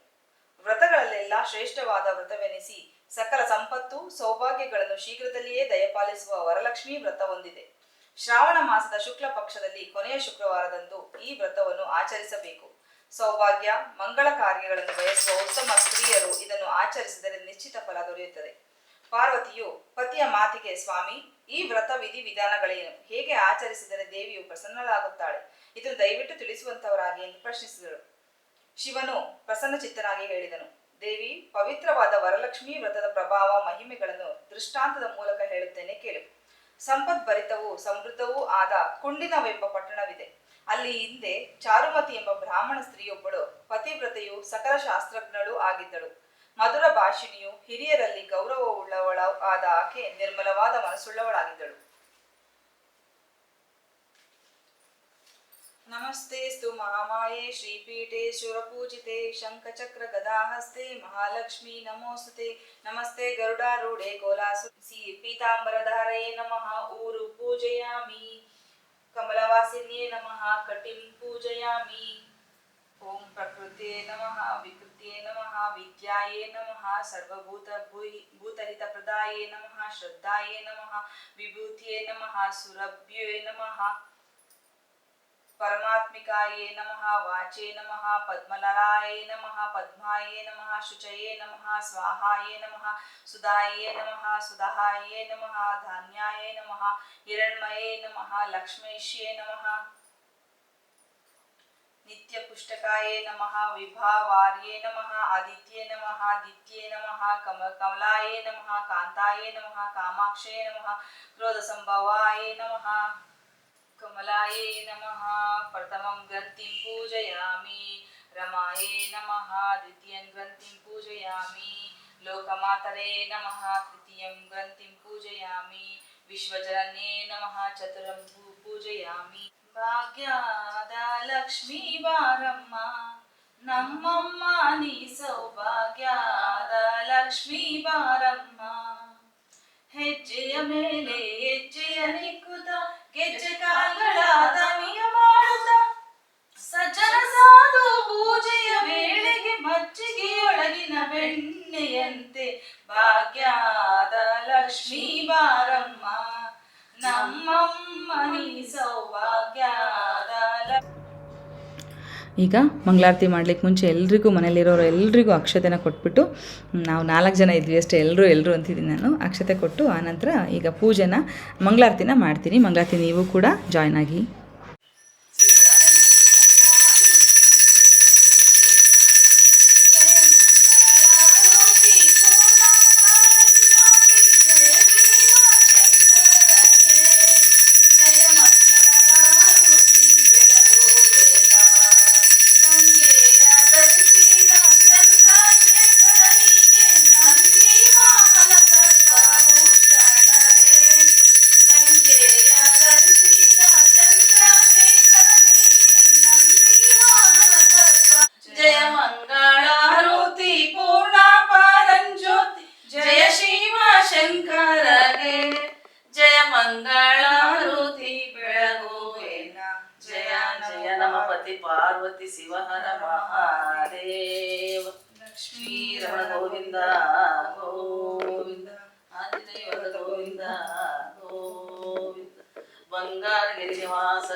ವ್ರತಗಳಲ್ಲೆಲ್ಲ ಶ್ರೇಷ್ಠವಾದ ವ್ರತವೆನಿಸಿ ಸಕಲ ಸಂಪತ್ತು, ಸೌಭಾಗ್ಯಗಳನ್ನು ಶೀಘ್ರದಲ್ಲಿಯೇ ದಯಪಾಲಿಸುವ ವರಲಕ್ಷ್ಮಿ ವ್ರತ ಹೊಂದಿದೆ ಶ್ರಾವಣ ಮಾಸದ ಶುಕ್ಲ ಪಕ್ಷದಲ್ಲಿ ಕೊನೆಯ ಶುಕ್ರವಾರದಂದು ಈ ವ್ರತವನ್ನು ಆಚರಿಸಬೇಕು. ಸೌಭಾಗ್ಯ, ಮಂಗಳ ಕಾರ್ಯಗಳನ್ನು ಬಯಸುವ ಉತ್ತಮ ಸ್ತ್ರೀಯರು ಇದನ್ನು ಆಚರಿಸಿದರೆ ನಿಶ್ಚಿತ ಫಲ ದೊರೆಯುತ್ತದೆ. ಪಾರ್ವತಿಯು ಪತಿಯ ಮಾತಿಗೆ, ಸ್ವಾಮಿ, ಈ ವ್ರತ ವಿಧಿ ವಿಧಾನಗಳೇನು ಹೇಗೆ ಆಚರಿಸಿದರೆ ದೇವಿಯು ಪ್ರಸನ್ನಳಾಗುತ್ತಾಳೆ? ಇದನ್ನು ದಯವಿಟ್ಟು ತಿಳಿಸುವಂತವರಾಗಿ ಎಂದು ಪ್ರಶ್ನಿಸಿದಳು. ಶಿವನು ಪ್ರಸನ್ನಚಿತ್ತನಾಗಿ ಹೇಳಿದನು. ದೇವಿ, ಪವಿತ್ರವಾದ ವರಲಕ್ಷ್ಮಿ ವ್ರತದ ಪ್ರಭಾವ ಮಹಿಮೆಗಳನ್ನು ದೃಷ್ಟಾಂತದ ಮೂಲಕ ಹೇಳುತ್ತೇನೆ ಕೇಳು. ಸಂಪದ್ಭರಿತವೂ ಸಮೃದ್ಧವೂ ಆದ ಕುಂಡಿನವೆಂಬ ಪಟ್ಟಣವಿದೆ. ಅಲ್ಲಿ ಹಿಂದೆ ಚಾರುಮತಿ ಎಂಬ ಬ್ರಾಹ್ಮಣ ಸ್ತ್ರೀಯೊಬ್ಬಳು ಪತಿವ್ರತೆಯು ಸಕಲ ಶಾಸ್ತ್ರಜ್ಞಳು ಆಗಿದ್ದಳು. ಮಧುರ ಭಾಷಿಣಿಯು ಹಿರಿಯರಲ್ಲಿ ಗೌರವವುಳ್ಳವಳ ಆದ ಆಕೆ ನಿರ್ಮಲವಾದ ಮನಸ್ಸುಳ್ಳವಳಾಗಿದ್ದಳು. ನಮಸ್ತೆಸ್ತು ಮಹಾಮಾಯೇ, ಶ್ರೀಪೀಠೆ, ಶುರಪೂಜಿತೆ, ಶಂಖಚಕ್ರ ಗದಾಹಸ್ತೆ ಮಹಾಲಕ್ಷ್ಮಿ ನಮೋಸ್ತುತೆ ನಮಸ್ತೆ ಗರುಡಾರೂಢೆ ಕೋಲಾಸು, ಸಿ ಪೀತಾಂಬರಧಾರಯೇ ನಮಃ, ಊರು ಪೂಜಯಾಮಿ. कमलवासिन्ये नमः, कटिं पूजयामि। ॐ प्रकृते नमः विकृते नमः, विद्याये नमः, सर्वभूत सर्वभूतभूतहितप्रदाये नमः, श्रद्धाये नमः, विभूतये नमः, सुरभ्ये नमः। ನಮಃ ಸುರಭ್ಯೇ ನಮಃ ಪರಮಾತ್ಮಿಕಾಯೇ ನಮಃ ವಾಚೇ ನಮಃ ಪದ್ಮಲಲಾಯೇ ನಮಃ ಪದ್ಮಾಯೇ ನಮಃ ಶುಚಯೇ ನಮಃ ಸ್ವಾಹಾಯೇ ನಮಃ ಸುಧಾಯೇ ನಮಃ ಸುಧಾಯೇ ನಮಃ ಧಾನ್ಯಾಯೇ ನಮಃ ಹಿರಣ್ಮಯೇ ನಮಃ ಲಕ್ಷ್ಮೇಶ್ಯೇ ನಮಃ ನಿತ್ಯ ಪುಷ್ಟಕಾಯೇ ನಮಃ ವಿಭಾವಾರ್ಯೇ ನಮಃ ಆದಿತ್ಯೇ ನಮಃ ದಿತ್ಯೇ ನಮಃ ಕಮ ಕಮಲಾಯೇ ನಮಃ ಕಾಂತಾಯೇ ನಮಃ ಕಾಮಾಕ್ಷೇ ನಮಃ ಕ್ರೋಧ ಸಂಭವಾಯೇ ನಮಃ ಕಮಲಾಯೇ ನಮಃ ಪ್ರಥಮಂ ಗ್ರಂಥಿಂ ಪೂಜಯಾಮಿ ರಮಾಯೇ ನಮಃ ದ್ವಿತೀಯಂ ಗ್ರಂಥಿಂ ಪೂಜಯಾಮಿ ಲೋಕಮಾತರೇ ನಮಃ ತೃತೀಯಂ ಗ್ರಂಥಿಂ ಪೂಜಯಾಮಿ ವಿಶ್ವಜನನ್ಯೇ ನಮಃ ಚತುರಂ ಪೂ- ಪೂಜಯಾಮಿ ಭಾಗ್ಯದ ಲಕ್ಷ್ಮೀ ಬಾರಮ್ಮ ನಮ್ಮಮ್ಮ ನೀ ಸೌಭಾಗ್ಯದ ಲಕ್ಷ್ಮೀ ಬಾರಮ್ಮ ಹೆಜ್ಜೆಯ ಮೇಲೆ ಹೆಜ್ಜೆಯ ನಿಕ್ಕುತ್ತ ಗೆಜ್ಜೆ ಕಾಲ್ಗಳ ದನಿಯ ಮಾಡುತ್ತ ಸಜ್ಜನ ಸಾಧು ಪೂಜೆಯ ವೇಳೆಗೆ ಮಜ್ಜಿಗೆಯೊಳಗಿನ ಬೆಣ್ಣೆಯಂತೆ ಭಾಗ್ಯದ ಲಕ್ಷ್ಮೀ ಬಾರಮ್ಮ ನಮ್ಮಮ್ಮ ಈಗ ಮಂಗಳಾರತಿ ಮಾಡ್ಲಿಕ್ಕೆ ಮುಂಚೆ ಎಲ್ರಿಗೂ ಮನೇಲಿರೋರು ಎಲ್ರಿಗೂ ಅಕ್ಷತೆನ ಕೊಟ್ಬಿಟ್ಟು ನಾವು ನಾಲ್ಕು ಜನ ಇದ್ವಿ ಅಷ್ಟೇ ಎಲ್ಲರೂ ಎಲ್ಲರೂ ಅಂತಿದ್ದೀನಿ ನಾನು, ಅಕ್ಷತೆ ಕೊಟ್ಟು ಆನಂತರ ಈಗ ಪೂಜೆನ ಮಂಗಳಾರತಿನ ಮಾಡ್ತೀನಿ. ಮಂಗಳಾರತಿ ನೀವು ಕೂಡ ಜಾಯ್ನ್ ಆಗಿ.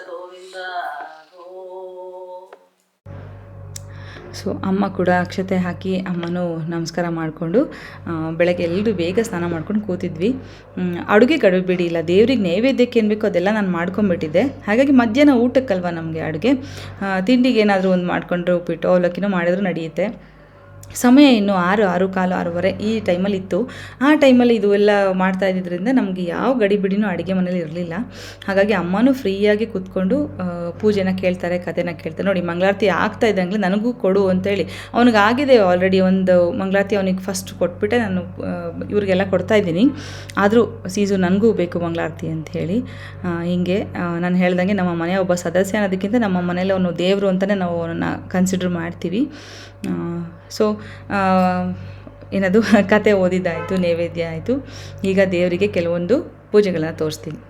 ಗೋವಿಂದ ಸೊ, ಅಮ್ಮ ಕೂಡ ಅಕ್ಷತೆ ಹಾಕಿ ಅಮ್ಮನೂ ನಮಸ್ಕಾರ ಮಾಡಿಕೊಂಡು ಬೆಳಗ್ಗೆ ಎಲ್ಲರೂ ಬೇಗ ಸ್ನಾನ ಮಾಡ್ಕೊಂಡು ಕೂತಿದ್ವಿ. ಅಡುಗೆ ಅಡುಗೆ ಬಿಡಿ ಇಲ್ಲ, ದೇವ್ರಿಗೆ ನೈವೇದ್ಯಕ್ಕೆ ಏನು ಬೇಕೋ ಅದೆಲ್ಲ ನಾನು ಮಾಡ್ಕೊಂಡ್ಬಿಟ್ಟಿದ್ದೆ ಹಾಗಾಗಿ ಮಧ್ಯಾಹ್ನ ಊಟಕ್ಕಲ್ವ ನಮಗೆ ಅಡುಗೆ? ತಿಂಡಿಗೆ ಏನಾದರೂ ಒಂದು ಮಾಡಿಕೊಂಡ್ರೆ ಉಪ್ಪಿಟ್ಟು ಅವಲಕ್ಕಿನೂ ಮಾಡಿದ್ರು ನಡೆಯುತ್ತೆ. ಸಮಯ ಇನ್ನು ಆರು ಆರು ಕಾಲು, ಆರೂವರೆ ಈ ಟೈಮಲ್ಲಿ ಇತ್ತು ಆ ಟೈಮಲ್ಲಿ ಇದು ಎಲ್ಲ ಮಾಡ್ತಾ ಇದ್ದಿದ್ದರಿಂದ ನಮಗೆ ಯಾವ ಗಡಿಬಿಡಿನೂ ಅಡುಗೆ ಮನೇಲಿ ಇರಲಿಲ್ಲ. ಹಾಗಾಗಿ ಅಮ್ಮನೂ ಫ್ರೀಯಾಗಿ ಕೂತ್ಕೊಂಡು ಪೂಜೆನ ಕೇಳ್ತಾರೆ, ಕಥೆನ ಕೇಳ್ತಾರೆ. ನೋಡಿ, ಮಂಗಳಾರತಿ ಆಗ್ತಾ ಇದ್ದಂಗೆ ನನಗೂ ಕೊಡು ಅಂತೇಳಿ ಅವನಿಗೆ ಆಗಿದೆ ಆಲ್ರೆಡಿ ಒಂದು ಮಂಗಳಾರತಿ ಅವನಿಗೆ ಫಸ್ಟ್ ಕೊಟ್ಬಿಟ್ಟೆ. ನಾನು ಇವರಿಗೆಲ್ಲ ಇವ್ರಿಗೆಲ್ಲ ಕೊಡ್ತಾ ಇದ್ದೀನಿ. ಆದರೂ ಸೀಸು ನನಗೂ ಬೇಕು ಮಂಗಳಾರತಿ ಅಂತ ಹೇಳಿ ಹೀಗೆ ನಾನು ಹೇಳ್ದಂಗೆ ನಮ್ಮ ಮನೆಯ ಒಬ್ಬ ಸದಸ್ಯ ಅನ್ನೋದಕ್ಕಿಂತ ನಮ್ಮ ಮನೇಲಿ ಅವನು ದೇವರು ಅಂತಲೇ ನಾವು ಅವನನ್ನು ಕನ್ಸಿಡರ್ ಮಾಡ್ತೀವಿ. ಸೊ ಏನದು? ಕತೆ ಓದಿದ್ದಾಯಿತು ನೈವೇದ್ಯ ಆಯಿತು. ಈಗ ದೇವರಿಗೆ ಕೆಲವೊಂದು ಪೂಜೆಗಳನ್ನ ತೋರಿಸ್ತೀನಿ.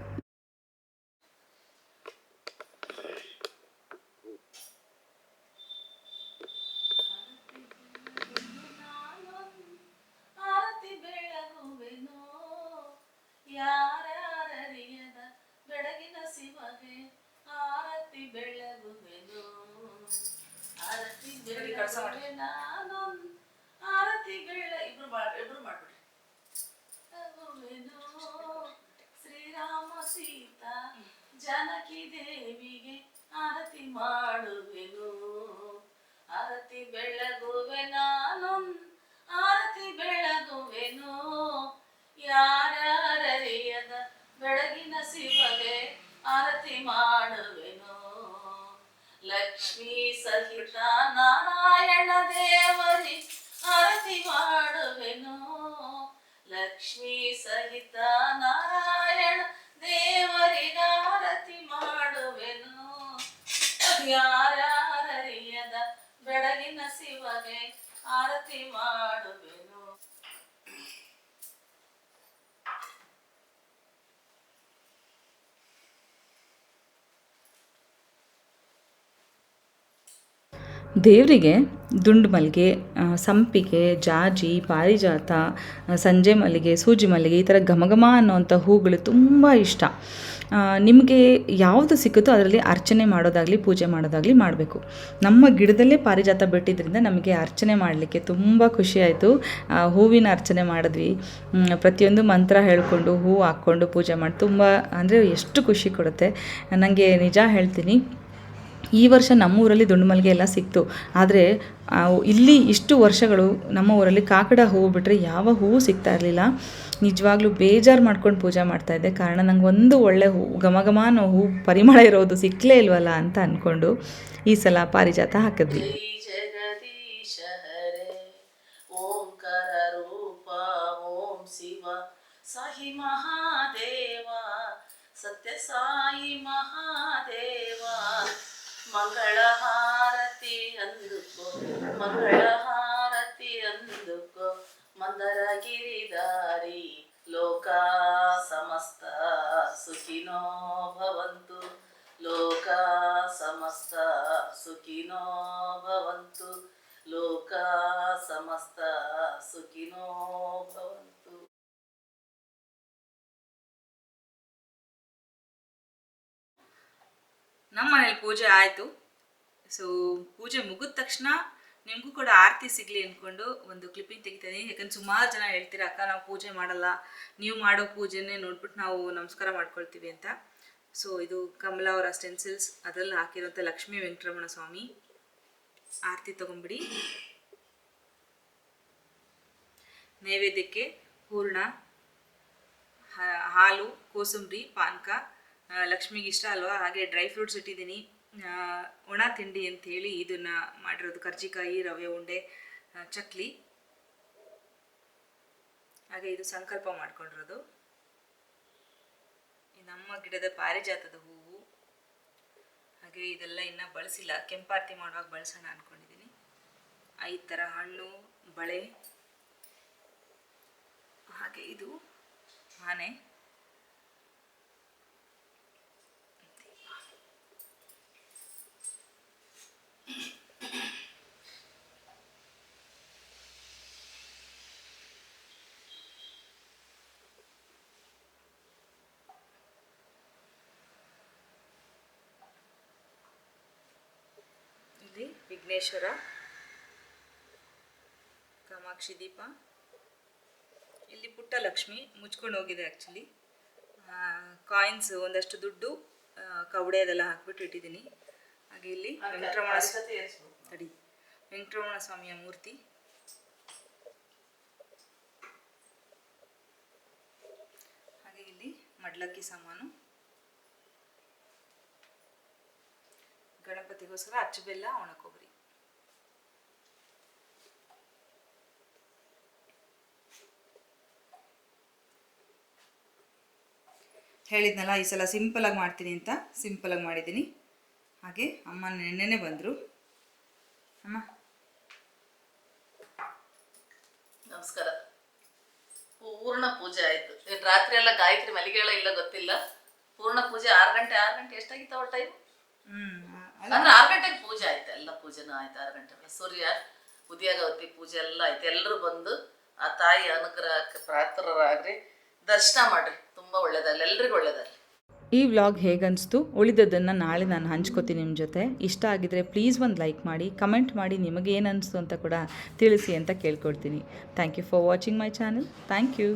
ನಾರಾಯಣ ದೇವರಿ ಆರತಿ ಮಾಡುವೆನು. ಲಕ್ಷ್ಮೀ ಸಹಿತ ನಾರಾಯಣ ದೇವರಿಗಾರತಿ ಮಾಡುವೆನು. ಯಾರ್ಯಾರರಿಯದ ಬೆಳಗಿನ ಶಿವಗೆ ಆರತಿ ಮಾಡುವೆನು. ದೇವರಿಗೆ ದುಂಡು ಮಲ್ಲಿಗೆ ಸಂಪಿಗೆ, ಜಾಜಿ, ಪಾರಿಜಾತ ಸಂಜೆ ಮಲ್ಲಿಗೆ, ಸೂಜಿ ಮಲ್ಲಿಗೆ ಈ ಥರ ಘಮಘಮ ಅನ್ನೋವಂಥ ಹೂಗಳು ತುಂಬ ಇಷ್ಟ. ನಿಮಗೆ ಯಾವುದು ಸಿಕ್ಕುತ್ತೋ ಅದರಲ್ಲಿ ಅರ್ಚನೆ ಮಾಡೋದಾಗಲಿ, ಪೂಜೆ ಮಾಡೋದಾಗಲಿ ಮಾಡಬೇಕು. ನಮ್ಮ ಗಿಡದಲ್ಲೇ ಪಾರಿಜಾತ ಬಿಟ್ಟಿದ್ದರಿಂದ ನಮಗೆ ಅರ್ಚನೆ ಮಾಡಲಿಕ್ಕೆ ತುಂಬ ಖುಷಿಯಾಯಿತು ಹೂವಿನ ಅರ್ಚನೆ ಮಾಡಿದ್ವಿ. ಪ್ರತಿಯೊಂದು ಮಂತ್ರ ಹೇಳಿಕೊಂಡು, ಹೂ ಹಾಕ್ಕೊಂಡು ಪೂಜೆ ಮಾಡಿ ತುಂಬ, ಅಂದರೆ ಎಷ್ಟು ಖುಷಿ ಕೊಡುತ್ತೆ. ನನಗೆ ನಿಜ ಹೇಳ್ತೀನಿ ಈ ವರ್ಷ ನಮ್ಮ ಊರಲ್ಲಿ ದುಂಡು ಮಲ್ಲಿಗೆ ಎಲ್ಲ ಸಿಕ್ತು. ಆದರೆ ಇಲ್ಲಿ ಇಷ್ಟು ವರ್ಷಗಳು ನಮ್ಮ ಊರಲ್ಲಿ ಕಾಕಡ ಹೂವು ಬಿಟ್ಟರೆ ಯಾವ ಹೂವು ಸಿಗ್ತಾ ಇರಲಿಲ್ಲ. ನಿಜವಾಗ್ಲೂ ಬೇಜಾರು ಮಾಡ್ಕೊಂಡು ಪೂಜೆ ಮಾಡ್ತಾ ಇದ್ದೆ. ಕಾರಣ ನಂಗೆ ಒಂದು ಒಳ್ಳೆ ಹೂ ಘಮ ಅನ್ನೋ ಹೂ ಪರಿಮಳ ಇರೋದು ಸಿಕ್ಕಲೇ ಇಲ್ವಲ್ಲ ಅಂತ ಅಂದ್ಕೊಂಡು ಈ ಸಲ ಪಾರಿಜಾತ ಹಾಕಿದ್ವಿ. ಮಹಾದೇವ ಸತ್ಯ ಸಾಯಿ ಮಹಾದೇವ ಮಂಗಳ ಹಾರತಿ ಅಂದುಕೋ ಮಂಗಳ ಹಾರತಿ ಅಂದುಕೋ ಮಂದರ ಗಿರಿದಾರಿ ಲೋಕ ಸಮಸ್ತ ಸುಖಿನೋ ಭವಂತು. ಲೋಕ ಸಮಸ್ತ ಸುಖಿನೋ ಭವಂತು. ಲೋಕ ಸಮಸ್ತ ಸುಖಿನೋ ಭವಂತು. ನಮ್ಮ ಮನೇಲಿ ಪೂಜೆ ಆಯಿತು. ಸೊ ಪೂಜೆ ಮುಗಿದ ತಕ್ಷಣ ನಿಮಗೂ ಕೂಡ ಆರತಿ ಸಿಗಲಿ ಅಂದ್ಕೊಂಡು ಒಂದು ಕ್ಲಿಪ್ಪಿಂಗ್ ತೆಗಿತೀನಿ ಯಾಕಂದ್ರೆ ಸುಮಾರು ಜನ ಹೇಳ್ತೀರಾ, ಅಕ್ಕ, ನಾವು ಪೂಜೆ ಮಾಡಲ್ಲ. ನೀವು ಮಾಡೋ ಪೂಜೆನೇ ನೋಡ್ಬಿಟ್ಟು ನಾವು ನಮಸ್ಕಾರ ಮಾಡ್ಕೊಳ್ತೀವಿ ಅಂತ. ಸೊ ಇದು ಕಮಲಾ ಅವರ ಸ್ಟೆನ್ಸಿಲ್ಸ್ ಅದರಲ್ಲಿ ಹಾಕಿರೋಂಥ ಲಕ್ಷ್ಮೀ ವೆಂಕಟರಮಣ ಸ್ವಾಮಿ. ಆರತಿ ತಗೊಂಬಿಡಿ ನೈವೇದ್ಯಕ್ಕೆ ಹೂರ್ಣ ಹಾಲು, ಕೋಸಂಬರಿ, ಪಾನಕ ಲಕ್ಷ್ಮಿಗೆ ಇಷ್ಟ ಅಲ್ವಾ? ಹಾಗೆ ಡ್ರೈ ಫ್ರೂಟ್ಸ್ ಇಟ್ಟಿದ್ದೀನಿ. ಒಣ ತಿಂಡಿ ಅಂತ ಇದನ್ನ ಮಾಡಿರೋದು. ಕರ್ಜಿಕಾಯಿ, ರವೆ ಉಂಡೆ ಚಕ್ಲಿ. ಹಾಗೆ ಇದು ಸಂಕಲ್ಪ ಮಾಡ್ಕೊಂಡಿರೋದು. ನಮ್ಮ ಗಿಡದ ಪಾರಿಜಾತದ ಹೂವು. ಹಾಗೆ ಇದೆಲ್ಲ ಇನ್ನೂ ಬಳಸಿಲ್ಲ. ಕೆಂಪಾರತಿ ಮಾಡುವಾಗ ಬಳಸೋಣ ಅಂದ್ಕೊಂಡಿದ್ದೀನಿ ಐದು ಥರ ಹಣ್ಣು, ಬಳೆ. ಹಾಗೆ ಇದು ಆನೆ. ವಿಘ್ನೇಶ್ವರ ಕಾಮಾಕ್ಷಿ ದೀಪ. ಇಲ್ಲಿ ಪುಟ್ಟ ಲಕ್ಷ್ಮಿ ಮುಚ್ಕೊಂಡು ಹೋಗಿದೆ ಆ್ಯಕ್ಚುಲಿ ಕಾಯಿನ್ಸ್ ಒಂದಷ್ಟು ದುಡ್ಡು ಕವಡೆ ಅದೆಲ್ಲ ಹಾಕ್ಬಿಟ್ಟು ಇಟ್ಟಿದ್ದೀನಿ. ಹಾಗೆ ಇಲ್ಲಿ ವೆಂಕಟರಮಣ ತಡಿ. ವೆಂಕಟರಮಣ ಸ್ವಾಮಿಯ ಮೂರ್ತಿ. ಹಾಗೆ ಇಲ್ಲಿ ಮಡ್ಲಕ್ಕಿ ಸಾಮಾನು. ಗಣಪತಿಗೋಸ್ಕರ ಅಚ್ಚು ಬೆಲ್ಲ ಒಣಕೊಬ್ಬರಿ. ಹೇಳಿದ್ನಲ್ಲ ಈ ಸಲ ಸಿಂಪಲಾಗಿ ಮಾಡ್ತೀನಿ ಅಂತ ಸಿಂಪಲಾಗಿ ಮಾಡಿದ್ದೀನಿ. ಹಾಗೆ ಅಮ್ಮ ನೆನ್ನೆನೆ ಬಂದರು. ಅಮ್ಮ. ನಮಸ್ಕಾರ. ಪೂರ್ಣ ಪೂಜೆ ಆಯಿತು. ರಾತ್ರಿ ಎಲ್ಲ ಗಾಯತ್ರಿ ಮಲಿಗೆಗಳ ಇಲ್ಲ ಗೊತ್ತಿಲ್ಲ? ಪೂರ್ಣ ಪೂಜೆ ಆರು ಗಂಟೆ ಆರು ಗಂಟೆ ಎಷ್ಟಾಗಿತ್ತು ಟೈಮ್ ಹ್ಞೂ ಅಂದ್ರೆ ಆರು ಗಂಟೆಗೆ ಪೂಜೆ ಆಯ್ತು ಎಲ್ಲ ಪೂಜೆನೂ ಆಯ್ತು ಆರು ಗಂಟೆ ಸೂರ್ಯ ಸೂರ್ಯ ಉದಯಾಗವತಿ ಪೂಜೆ ಎಲ್ಲ ಆಯ್ತು. ಎಲ್ಲರೂ ಬಂದು ಆ ತಾಯಿ ಅನುಗ್ರಹಕ್ಕೆ ಪ್ರಾರ್ಥರಾಗ್ರಿ. ದರ್ಶನ ಮಾಡ್ರಿ, ತುಂಬಾ ಒಳ್ಳೇದಲ್ಲ ಎಲ್ರಿಗೂ ಒಳ್ಳೇದಲ್ಲ ಈ ವ್ಲಾಗ್ ಹೇಗನ್ನಿಸ್ತು ಉಳಿದದನ್ನು ನಾಳೆ ನಾನು ಹಂಚ್ಕೋತೀನಿ ನಿಮ್ಮ ಜೊತೆ. ಇಷ್ಟ ಆಗಿದ್ರೆ ಪ್ಲೀಸ್ ಒಂದು ಲೈಕ್ ಮಾಡಿ ಕಮೆಂಟ್ ಮಾಡಿ ನಿಮಗೇನು ಅನಿಸ್ತು ಅಂತ ಕೂಡ ತಿಳಿಸಿ ಅಂತ ಕೇಳ್ಕೊಡ್ತೀನಿ. Thank you for watching my channel thank you